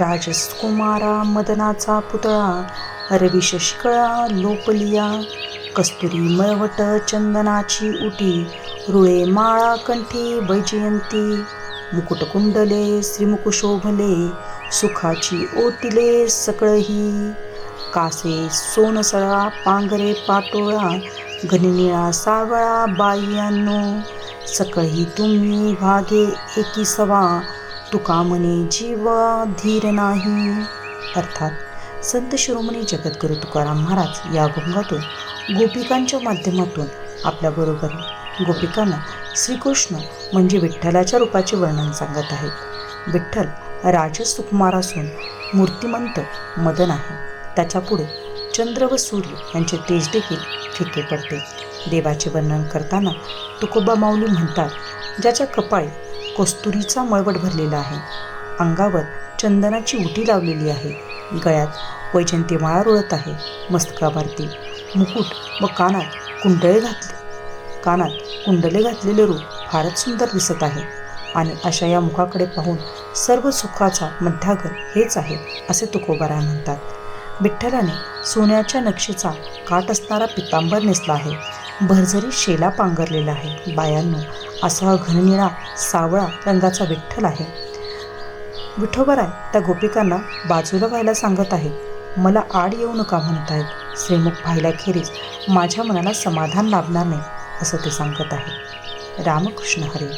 राजकुमारा मदनाचा पुतळा रविशशिकळा लोपलिया कस्तुरी मळवट चंदनाची उटी रुळे माळा कंठी वैजयंती मुकुटकुंडले श्रीमुकुशोभले सुखाची ओटिले सकळही कासे सोनसळा पांगरे पाटोळा घननिळा सावळा बाई सकळही तुम्ही भागे एकी सवा तुका म्हणे जीवा धीर नाही. अर्थात संत शिरोमणी जगद्गुरु तुकाराम महाराज या अभंगातून गोपिकांच्या माध्यमातून आपल्याबरोबर गोपिकांना श्रीकृष्ण म्हणजे विठ्ठलाच्या रूपाचे वर्णन सांगत आहेत. विठ्ठल राजसुकुमार असून मूर्तिमंत मदन आहे. त्याच्यापुढे चंद्र व सूर्य यांचे तेज देखील फिके पडते. देवाचे वर्णन करताना तुकोबा माऊली म्हणतात ज्याच्या कपाळी कस्तुरीचा मळवट भरलेला आहे. अंगावर चंदनाची उटी लावलेली आहे. गळ्यात वैजंती माळा रुळत आहे. मस्तकावरती मुकुट व कानात कुंडळे घातले. कानात कुंडले घातलेले रूप फारच सुंदर दिसत आहे. आणि अशा या मुखाकडे पाहून सर्व सुखाचा मध्यागर हेच आहे असे तुकोबाराय म्हणतात. विठ्ठलाने सोन्याच्या नक्षीचा काट असणारा पितांबर नेसला आहे. भरझरी शेला पांघरलेला आहे. बायांनो असा घननिळा सावळा रंगाचा विठ्ठल आहे. विठोबराय त्या गोपिकांना बाजूला व्हायला सांगत आहे मला आड येऊ नका म्हणत आहेत श्रीमुख पाहिल्याखेरीज माझ्या मनाला समाधान लाभणार नाही असं ते सांगत आहे. रामकृष्ण हरी